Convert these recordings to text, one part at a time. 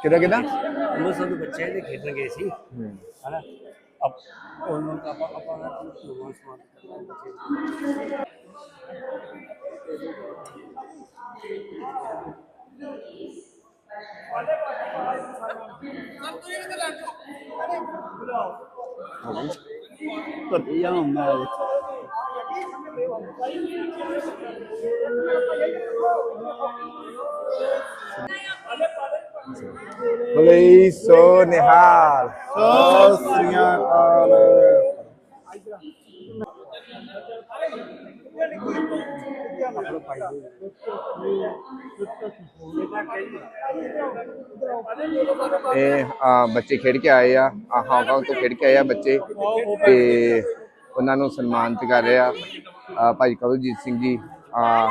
ਕਿਹਦਾ ਕਿਹਦਾ ਉਹ ਸਭ ਬੱਚੇ ਦੇ ਖੇਡਣ ਗਏ ਸੀ ਹਨਾ ਅਬ ਉਹਨਾਂ ਨੂੰ ਆਪਾਂ ਆਪਾਂ ਦਾ ਸਮਾਨ ਸਮਾਨ ਕਰਨਾ ਬੱਚੇ 不一样的。Please, so Nihal, so Sian Anand. ਇਹ, ਆ, ਬੱਚੇ ਖੇਡ ਕੇ ਆਏ ਆ। ਆ ਹਾਂਗਕਾਂਗ ਤੋਂ ਖੇਡ ਕੇ ਆਏ ਆ ਬੱਚੇ। ਤੇ ਉਹਨਾਂ ਨੂੰ ਸਨਮਾਨਿਤ ਕਰ ਰਹੇ ਆ। ਭਾਈ ਕਵਲਜੀਤ ਸਿੰਘ ਜੀ, ਆ,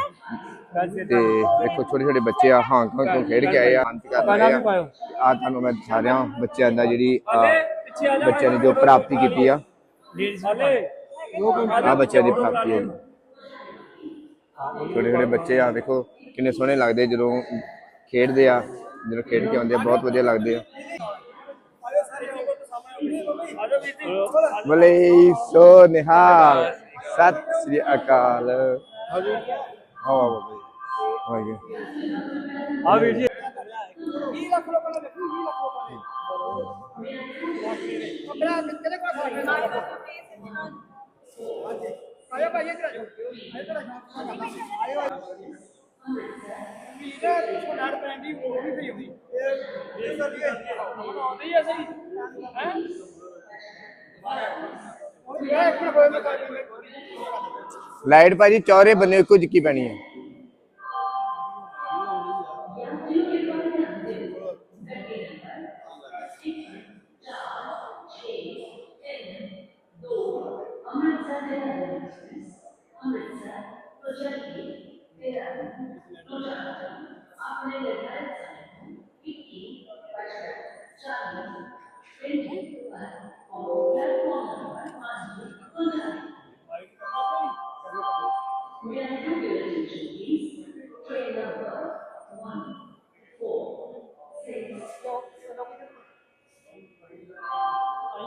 ਤੇ ਦੇਖੋ, ਛੋਟੇ ਛੋਟੇ ਬੱਚੇ ਆ ਹਾਂਗਕਾਂਗ ਤੋਂ ਖੇਡ ਕੇ ਆਏ ਆ। ਸਨਮਾਨਿਤ ਕਰ ਰਹੇ ਆ। ਆ, ਤੁਹਾਨੂੰ ਮੈਂ ਦਿਖਾ ਰਿਹਾ ਬੱਚਿਆਂ ਦਾ ਜਿਹੜੀ ਬੱਚਿਆਂ ਨੇ ਜੋ ਪ੍ਰਾਪਤੀ ਕੀਤੀ ਆ। ਆ, ਬੱਚਿਆਂ ਦੀ ਪ੍ਰਾਪਤੀ ਹੈ। ਛੋਟੇ ਛੋਟੇ ਬੱਚੇ ਆ ਦੇਖੋ ਕਿੰਨੇ ਸੋਹਣੇ ਲੱਗਦੇ ਜਦੋਂ ਖੇਡਦੇ ਆ ਜਦੋਂ ਖੇਡ ਕੇ ਆਉਂਦੇ ਆ ਬਹੁਤ ਵਧੀਆ ਲੱਗਦੇ ਆ। ਬਲੇ ਸੋ ਨਿਹਾਲ ਸਤਿ ਸ੍ਰੀ ਅਕਾਲ। ਹਾਂ ਬਾਬਾ ਜੀ ਆ ਵੀਰ ਜੀ। ਲਾਈਟ ਭਾਜੀ ਚੌਰੇ ਬੰਨੇ ਇੱਕੋ ਜਿੱਕੀ ਪੈਣੀ ਹੈ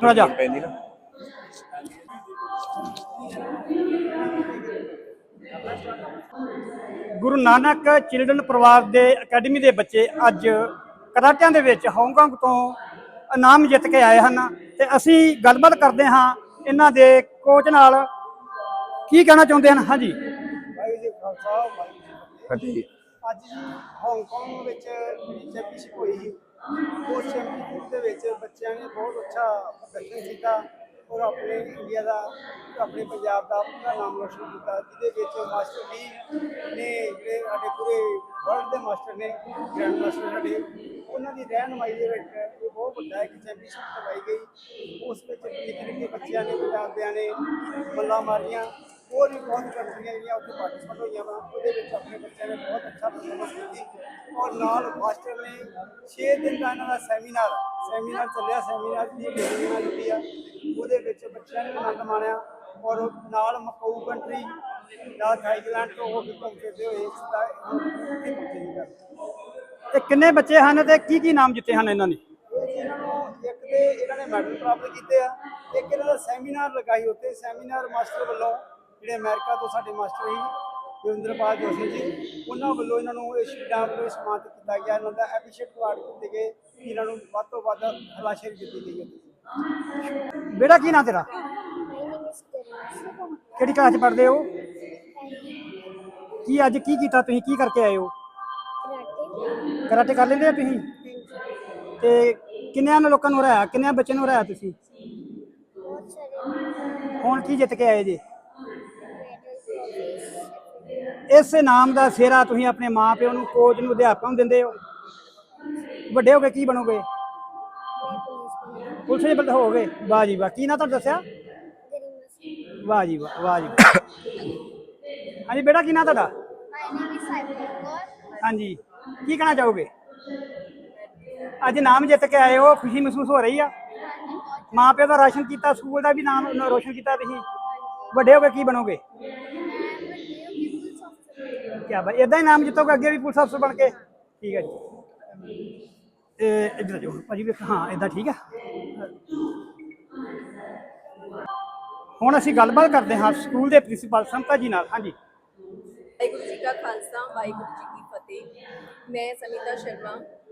ਰਾਜਾ ਪੈਂਦੀ ਨਾ ਗੁਰੂ ਨਾਨਕ ਚਿਲਡਰਨ ਪਰਿਵਾਰ ਦੇ ਅਕੈਡਮੀ ਦੇ ਬੱਚੇ ਅੱਜ ਕਰਾਟਿਆਂ ਦੇ ਵਿੱਚ ਹਾਂਗਕਾਂਗ ਤੋਂ ਇਨਾਮ ਜਿੱਤ ਕੇ ਆਏ ਹਨ ਤੇ ਅਸੀਂ ਗੱਲਬਾਤ ਕਰਦੇ ਹਾਂ ਇਹਨਾਂ ਦੇ ਕੋਚ ਨਾਲ। ਕੀ ਕਹਿਣਾ ਚਾਹੁੰਦੇ ਹਨ? ਹਾਂਜੀ। ਵਾਹਿਗੁਰੂ ਜੀ ਖਾਲਸਾ ਵਾਹਿਗੁਰੂ ਜੀ ਫਤਿਹ। ਅੱਜ ਜੀ ਹਾਂਗਕਾਂਗ ਵਿੱਚ ਜਿਹੜੀ ਚੈਂਪੀਅਨਸ਼ਿਪ ਹੋਈ ਸੀ ਉਸ ਚੈਂਪੀਅਨਸ਼ਿਪ ਦੇ ਵਿੱਚ ਬੱਚਿਆਂ ਨੇ ਬਹੁਤ ਅੱਛਾ ਪ੍ਰਦਰਸ਼ਨ ਕੀਤਾ ਔਰ ਆਪਣੇ ਇੰਡੀਆ ਦਾ ਆਪਣੇ ਪੰਜਾਬ ਦਾ ਪੂਰਾ ਨਾਮ ਰੋਸ਼ਨ ਕੀਤਾ ਜਿਹਦੇ ਵਿੱਚ ਮਾਸਟਰ ਜੀ ਨੇ ਜਿਹੜੇ ਸਾਡੇ ਪੂਰੇ ਵਰਲਡ ਦੇ ਮਾਸਟਰ ਨੇ ਗ੍ਰੈਂਡ ਮਾਸਟਰ ਸਾਡੇ, ਉਹਨਾਂ ਦੀ ਰਹਿਨਮਾਈ ਦੇ ਵਿੱਚ ਇਹ ਬਹੁਤ ਵੱਡਾ ਇੱਕ ਚੈਂਪੀਅਨਸ਼ਿਪ ਕਰਵਾਈ ਗਈ। ਉਸ ਵਿੱਚ ਨਿੱਕੇ ਨਿੱਕੇ ਬੱਚਿਆਂ ਨੇ ਪੰਜਾਬੀਆਂ ਨੇ ਮੱਲਾਂ ਮਾਰੀਆਂ, ਹੋਰ ਵੀ ਬਹੁਤ ਕੰਟਰੀਆਂ ਜਿਹੜੀਆਂ ਉੱਥੇ ਪਾਰਟਿਸਪੇਟ ਹੋਈਆਂ ਵਾ, ਉਹਦੇ ਵਿੱਚ ਆਪਣੇ ਬੱਚਿਆਂ ਨੇ ਬਹੁਤ ਅੱਛਾ ਪਰਫਾਰਮੈਂਸ ਕੀਤੀ। ਔਰ ਨਾਲ ਮਾਸਟਰ ਨੇ 6 ਦਿਨ ਦਾ ਇਹਨਾਂ ਦਾ ਸੈਮੀਨਾਰ ਸੈਮੀਨਾਰ ਚੱਲਿਆ ਸੈਮੀਨਾਰ ਦੀ ਟ੍ਰੇਨਿੰਗ ਨਾਲ ਦਿੱਤੀ ਆ। ਉਹਦੇ ਵਿੱਚ ਬੱਚਿਆਂ ਨੇ ਵੀ ਆਨੰਦ ਮਾਣਿਆ ਔਰ ਨਾਲ ਮਕਾਊ ਕੰਟਰੀ ਨਾਲ ਥਾਈਲੈਂਡ ਤੋਂ ਹੋਏ ਸਿੱਧਾ ਇੱਥੇ ਪਹੁੰਚੇ ਕਿੰਨੇ ਬੱਚੇ ਹਨ ਤੇ ਕੀ ਕੀ ਇਨਾਮ ਜਿੱਤੇ ਹਨ ਇਹਨਾਂ ਨੇ ਇਹਨਾਂ ਨੂੰ ਇੱਕ ਤੇ ਇਹਨਾਂ ਨੇ ਮੈਡਲ ਪ੍ਰਾਪਤ ਕੀਤੇ ਆ ਇੱਕ ਇਹਨਾਂ ਦਾ ਸੈਮੀਨਾਰ ਲਗਾਈ ਉੱਤੇ ਸੈਮੀਨਾਰ ਮਾਸਟਰ ਵੱਲੋਂ ਜਿਹੜੇ ਅਮਰੀਕਾ ਤੋਂ ਸਾਡੇ ਮਾਸਟਰ ਸੀ ਜੋਗਿੰਦਰਪਾਲ ਜੋਸ਼ੀ ਜੀ ਉਹਨਾਂ ਵੱਲੋਂ ਇਹਨਾਂ ਨੂੰ ਇਹ ਸ਼ਹੀਦਾਂ ਵੱਲੋਂ ਇਹ ਸਨਮਾਨਿਤ ਕੀਤਾ ਗਿਆ ਇਹਨਾਂ ਦਾ ਐਪਰੀਸ਼ੀਏਟ ਅਵਾਰਡ ਦਿੱਤੇ ਗਏ ਇਹਨਾਂ ਨੂੰ ਵੱਧ ਤੋਂ ਵੱਧ ਹਲਾਸ਼ੇਰੀ ਦਿੱਤੀ ਗਈ ਹੈ ਬੇਟਾ ਕੀ ਨਾਂ ਤੇਰਾ. ਕਿਹੜੀ ਕਲਾਸ 'ਚ ਪੜ੍ਹਦੇ ਹੋ. ਕੀ ਅੱਜ ਕੀ ਕੀਤਾ ਤੁਸੀਂ? ਕੀ ਕਰਕੇ ਆਏ ਹੋ? ਕਰਾਟੇ ਕਰ ਲੈਂਦੇ ਆ ਤੁਸੀਂ? ਤੇ ਕਿੰਨਿਆਂ ਨੂੰ ਲੋਕਾਂ ਨੂੰ ਹਰਾਇਆ? ਕਿੰਨਿਆਂ ਬੱਚਿਆਂ ਨੂੰ ਹਰਾਇਆ ਤੁਸੀਂ? ਹੁਣ ਕੀ ਜਿੱਤ ਕੇ ਆਏ ਜੀ? ਇਸ ਨਾਮ ਦਾ ਸਿਹਰਾ ਤੁਸੀਂ ਆਪਣੇ ਮਾਂ ਪਿਓ ਨੂੰ ਕੋਚ ਨੂੰ ਅਧਿਆਪਕ ਨੂੰ ਦਿੰਦੇ ਹੋ? ਵੱਡੇ ਹੋ ਕੇ ਕੀ ਬਣੋਗੇ? ਪੁਲਿਸ ਦੇ ਬੰਦੇ ਹੋਗੇ ਵਾਹ ਜੀ ਵਾਹ। ਕੀ ਨਾ ਤੁਹਾਨੂੰ ਦੱਸਿਆ? ਵਾਹ ਜੀ ਵਾਹ ਵਾਹ ਜੀ ਹਾਂਜੀ ਬੇਟਾ ਕੀ ਨਾਂ ਤੁਹਾਡਾ. ਹਾਂਜੀ ਕੀ ਕਹਿਣਾ ਚਾਹੋਗੇ? ਅੱਜ ਨਾਮ ਜਿੱਤ ਕੇ ਆਏ ਹੋ ਖੁਸ਼ੀ ਮਹਿਸੂਸ ਹੋ ਰਹੀ ਆ? ਮਾਂ ਪਿਓ ਦਾ ਰਾਸ਼ਨ ਕੀਤਾ ਸਕੂਲ ਦਾ ਵੀ ਨਾਮ ਰੋਸ਼ਨ ਕੀਤਾ ਤੁਸੀਂ? ਵੱਡੇ ਹੋ ਕੇ ਕੀ ਬਣੋਗੇ? ਕੇ ਕਿਆ ਬਾਈ ਇਦਾਂ ਹੀ ਨਾਮ ਜਿੱਤੋਗੇ ਅੱਗੇ ਵੀ ਪੁਲਿਸ ਅਫਸਰ ਬਣ ਕੇ? ਠੀਕ ਹੈ ਜੀ। ਇਹ ਇੱਧਰ ਜੋ ਭਾਜੀ ਵੇਖ ਹਾਂ ਇਦਾਂ ਠੀਕ ਆ? ਹੁਣ ਅਸੀਂ ਗੱਲਬਾਤ ਕਰਦੇ ਹਾਂ ਸਕੂਲ ਦੇ ਪ੍ਰਿੰਸੀਪਲ ਸਮਤਾ ਜੀ ਨਾਲ ਹਾਂਜੀ। ਵਾਹਿਗੁਰੂ ਜੀ ਕਾ ਖਾਲਸਾ, ਵਾਹਿਗੁਰੂ ਜੀ ਕੀ ਫਤਿਹ। ਮੈਂ ਸਮਿਤਾ ਸ਼ਰਮਾ,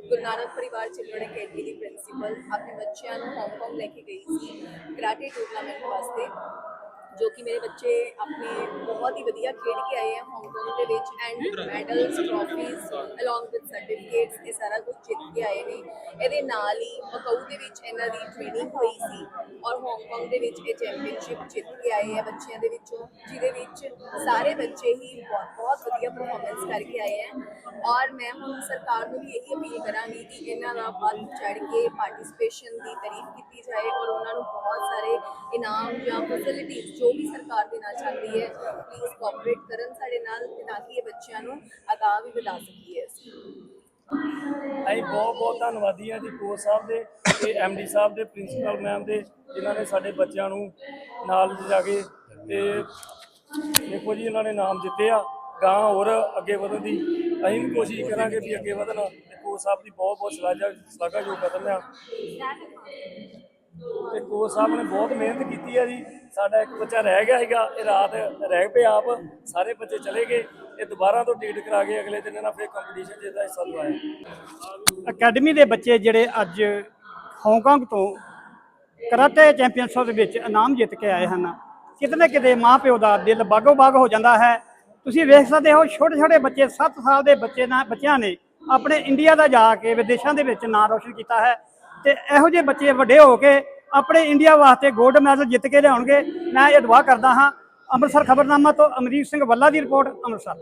ਗੁਰੂ ਨਾਨਕ ਪਰਿਵਾਰ ਚਿਲਡਰਨ ਅਕੈਡਮੀ ਦੀ ਪ੍ਰਿੰਸੀਪਲ ਆਪਣੇ ਬੱਚਿਆਂ ਨੂੰ ਹਾਂਗਕਾਂਗ ਲੈ ਕੇ ਗਈ ਸੀ। ਕਰਾਟੇ ਟੂਰਨਾਮੈਂਟ ਵਾਸਤੇ ਜੋ ਕਿ ਮੇਰੇ ਬੱਚੇ ਆਪਣੇ ਬਹੁਤ ਹੀ ਵਧੀਆ ਖੇਡ ਕੇ ਆਏ ਹੈ ਹਾਂਗਕਾਂਗ ਦੇ ਵਿੱਚ and medals trophies along with certificates ਇਹ ਸਾਰਾ ਕੁਝ ਜਿੱਤ ਕੇ ਆਏ ਨੇ। ਇਹਦੇ ਨਾਲ ਹੀ ਮਕਾਊ ਦੇ ਵਿੱਚ ਇਹਨਾਂ ਦੀ ਟ੍ਰੇਨਿੰਗ ਹੋਈ ਸੀ ਔਰ ਹਾਂਗਕਾਂਗ ਦੇ ਵਿੱਚ ਇਹ ਚੈਂਪੀਅਨਸ਼ਿਪ ਜਿੱਤ ਕੇ ਆਏ ਹੈ ਬੱਚਿਆਂ ਦੇ ਵਿੱਚੋਂ ਜਿਹਦੇ ਵਿੱਚ ਸਾਰੇ ਬੱਚੇ ਹੀ ਬਹੁਤ ਬਹੁਤ ਵਧੀਆ ਪਰਫਾਰਮੈਂਸ ਕਰਕੇ ਆਏ ਹੈ ਔਰ ਮੈਂ ਹੁਣ ਸਰਕਾਰ ਨੂੰ ਵੀ ਇਹੀ ਅਪੀਲ ਕਰਾਂਗੀ ਕਿ ਇਹਨਾਂ ਦਾ ਵੱਧ ਚੜ ਕੇ ਪਾਰਟਿਸਿਪੇਸ਼ਨ ਦੀ ਤਾਰੀਫ ਕੀਤੀ ਜਾਏ ਔਰ ਉਹਨਾਂ ਨੂੰ ਬਹੁਤ ਸਾਰੇ ਇਨਾਮ ਜਾਂ ਫੈਸਿਲਿਟੀਜ਼ ਜੋ ਵੀ ਸਰਕਾਰ ਦੇਣਾ ਚਾਹੁੰਦੀ ਹੈ ਪਲੀਜ਼ ਕੋਆਪਰੇਟ ਕਰਨ ਸਾਡੇ ਨਾਲ ਤਾਂ ਕਿ ਇਹ ਬੱਚਿਆਂ ਨੂੰ ਅਗਾਂਹ ਵੀ ਵਧਾ ਸਕੀਏ। ਅਸੀਂ ਬਹੁਤ ਬਹੁਤ ਧੰਨਵਾਦੀ ਹਾਂ ਜੀ ਕੋਚ ਸਾਹਿਬ ਦੇ ਤੇ ਐਮਡੀ ਸਾਹਿਬ ਦੇ, ਪ੍ਰਿੰਸੀਪਲ ਮੈਮ ਦੇ, ਜਿਨ੍ਹਾਂ ਨੇ ਸਾਡੇ ਬੱਚਿਆਂ ਨੂੰ ਨਾਲ ਜਾ ਕੇ ਤੇ ਦੇਖੋ ਜੀ ਇਹਨਾਂ ਨੇ ਨਾਮ ਜਿੱਤੇ ਆ ਗਾਂ ਹੋਰ ਅੱਗੇ ਵਧਣ ਦੀ। ਅਸੀਂ ਵੀ ਕੋਸ਼ਿਸ਼ ਕਰਾਂਗੇ ਵੀ ਅੱਗੇ ਵਧਣ ਤੇ ਕੋਚ ਸਾਹਿਬ ਦੀ ਬਹੁਤ ਬਹੁਤ ਸ਼ਲਾਘਾ ਸ਼ਲਾਘਾਯੋਗ ਕਦਮ ਆ। ਤੇ ਕੋਚ ਸਾਹਿਬ ਨੇ ਬਹੁਤ ਮਿਹਨਤ ਕੀਤੀ ਹੈ ਜੀ। ਸਾਡਾ ਇੱਕ ਬੱਚਾ ਰਹਿ ਗਿਆ ਸੀਗਾ, ਇਹ ਰਾਤ ਰਹਿ ਪਏ ਆਪ, ਸਾਰੇ ਬੱਚੇ ਚਲੇ ਗਏ, ਇਹ ਦੁਬਾਰਾ ਤੋਂ ਟਿਕਟ ਕਰਾ ਕੇ ਅਗਲੇ ਦਿਨ ਇਹਨਾਂ ਫਿਰ ਕੰਪੀਟੀਸ਼ਨ ਜਿਹਦਾ ਹਿੱਸਾ ਲਵਾਇਆ। ਅਕੈਡਮੀ ਦੇ ਬੱਚੇ ਜਿਹੜੇ ਅੱਜ ਹਾਂਗਕਾਂਗ ਤੋਂ ਕਰਾਟੇ ਚੈਂਪੀਅਨਸ਼ਿਪ ਦੇ ਵਿੱਚ ਇਨਾਮ ਜਿੱਤ ਕੇ ਆਏ ਹਨ। ਕਿਤੇ ਨਾ ਕਿਤੇ ਮਾਪਿਓ ਦਾ ਦਿਲ ਬਾਗੋ ਬਾਗ ਹੋ ਜਾਂਦਾ ਹੈ। ਤੁਸੀਂ ਵੇਖ ਸਕਦੇ ਹੋ ਛੋਟੇ ਛੋਟੇ ਬੱਚੇ 7 ਸਾਲ ਦੇ ਬੱਚੇ ਨਾ ਬੱਚਿਆਂ ਨੇ ਆਪਣੇ ਇੰਡੀਆ ਦਾ ਜਾ ਕੇ ਵਿਦੇਸ਼ਾਂ ਦੇ ਵਿੱਚ ਨਾਂ ਰੋਸ਼ਨ ਕੀਤਾ ਹੈ। ਤੇ ਇਹੋ ਜਿਹੇ ਬੱਚੇ ਵੱਡੇ ਹੋ ਕੇ ਆਪਣੇ ਇੰਡੀਆ ਵਾਸਤੇ 골ਡ ਮੈਡਲ ਜਿੱਤ ਕੇ ਲਿਆਉਣਗੇ, ਮੈਂ ਇਹ ਦੁਆ ਕਰਦਾ ਹਾਂ, ਅੰਮ੍ਰਿਤਸਰ ਖਬਰਨਾਮਾ ਤੋਂ ਅਮਰੀਕ ਸਿੰਘ ਵੱਲਾ ਦੀ ਰਿਪੋਰਟ, ਅੰਮ੍ਰਿਤਸਰ।